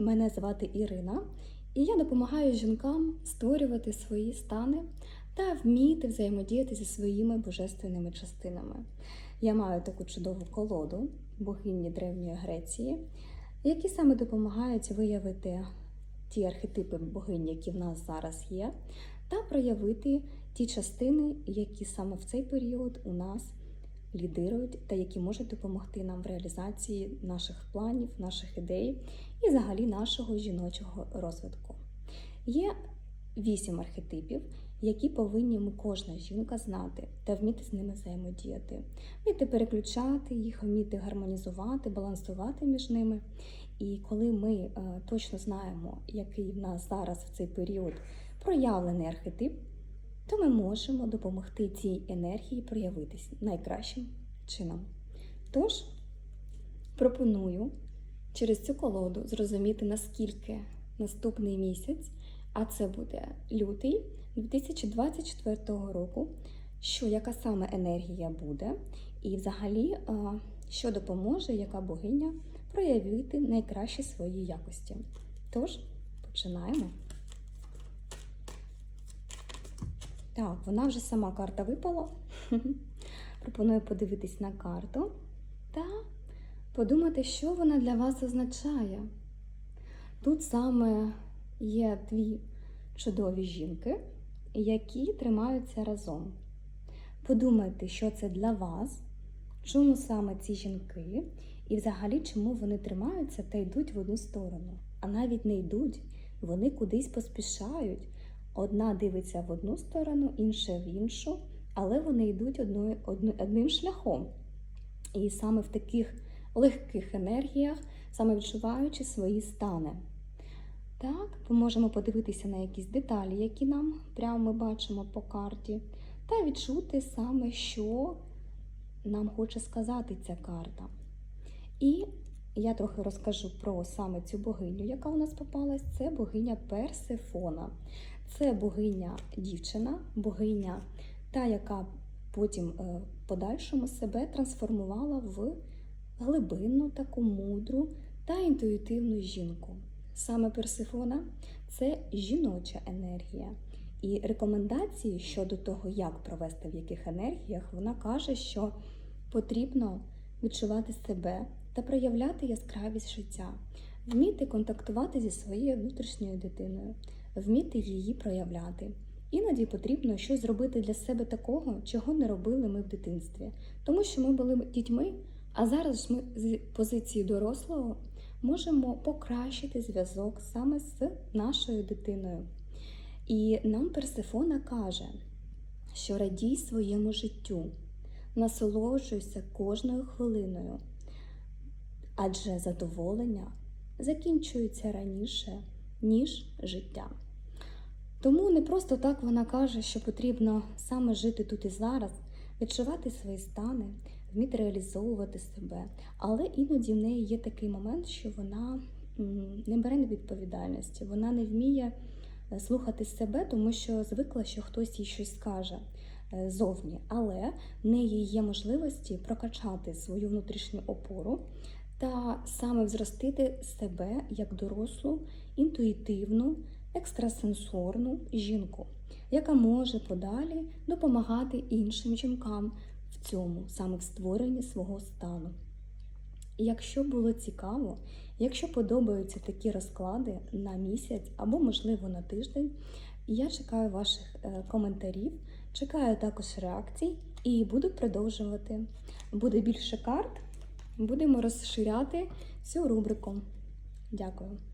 Мене звати Ірина, і я допомагаю жінкам створювати свої стани та вміти взаємодіяти зі своїми божественними частинами. Я маю таку чудову колоду богині Древньої Греції, які саме допомагають виявити ті архетипи богинь, які в нас зараз є, та проявити ті частини, які саме в цей період у нас лідирують та які можуть допомогти нам в реалізації наших планів, наших ідей і взагалі нашого жіночого розвитку. Є вісім архетипів, які повинні ми кожна жінка знати та вміти з ними взаємодіяти, вміти переключати їх, вміти гармонізувати, балансувати між ними. І коли ми е, точно знаємо, який в нас зараз в цей період проявлений архетип, то ми можемо допомогти цій енергії проявитись найкращим чином. Тож пропоную через цю колоду зрозуміти, наскільки наступний місяць, а це буде лютий 2024 року, що яка саме енергія буде, і взагалі, що допоможе, яка богиня проявити найкращі свої якості. Тож, починаємо. Так, вона вже сама карта випала. Пропоную подивитись на карту та подумати, що вона для вас означає. Тут саме є дві чудові жінки, які тримаються разом. Подумайте, що це для вас, чому саме ці жінки, і взагалі чому вони тримаються та йдуть в одну сторону. А навіть не йдуть, вони кудись поспішають. Одна дивиться в одну сторону, інша в іншу, але вони йдуть одною, одним шляхом. І саме в таких легких енергіях, саме відчуваючи свої стани. Так, ми можемо подивитися на якісь деталі, які нам прямо ми бачимо по карті, та відчути саме, що нам хоче сказати ця карта. І я трохи розкажу про саме цю богиню, яка у нас попалась. Це богиня Персефона. Це богиня дівчина, богиня, та, яка потім в подальшому себе трансформувала в глибинну, таку мудру та інтуїтивну жінку. Саме Персифона це жіноча енергія. І рекомендації щодо того, як провести в яких енергіях, вона каже, що потрібно відчувати себе та проявляти яскравість життя, вміти контактувати зі своєю внутрішньою дитиною, вміти її проявляти. Іноді потрібно щось зробити для себе такого, чого не робили ми в дитинстві, тому що ми були дітьми, а зараз ми з позиції дорослого можемо покращити зв'язок саме з нашою дитиною. І нам Персифона каже, що радій своєму життю, насолоджуйся кожною хвилиною, адже задоволення закінчується раніше, ніж життя. Тому не просто так вона каже, що потрібно саме жити тут і зараз, відчувати свої стани, вміти реалізовувати себе. Але іноді в неї є такий момент, що вона не бере відповідальності, вона не вміє е, слухати себе, тому що звикла, що хтось їй щось скаже е, зовні. Але в неї є можливості прокачати свою внутрішню опору та саме взростити себе як дорослу, інтуїтивну, екстрасенсорну жінку, яка може подалі допомагати іншим жінкам в цьому, саме в створенні свого стану. Якщо було цікаво, якщо подобаються такі розклади на місяць або, можливо, на тиждень, я чекаю ваших е, коментарів, чекаю також реакцій і буду продовжувати. Буде більше карт, будемо розширяти цю рубрику. Дякую.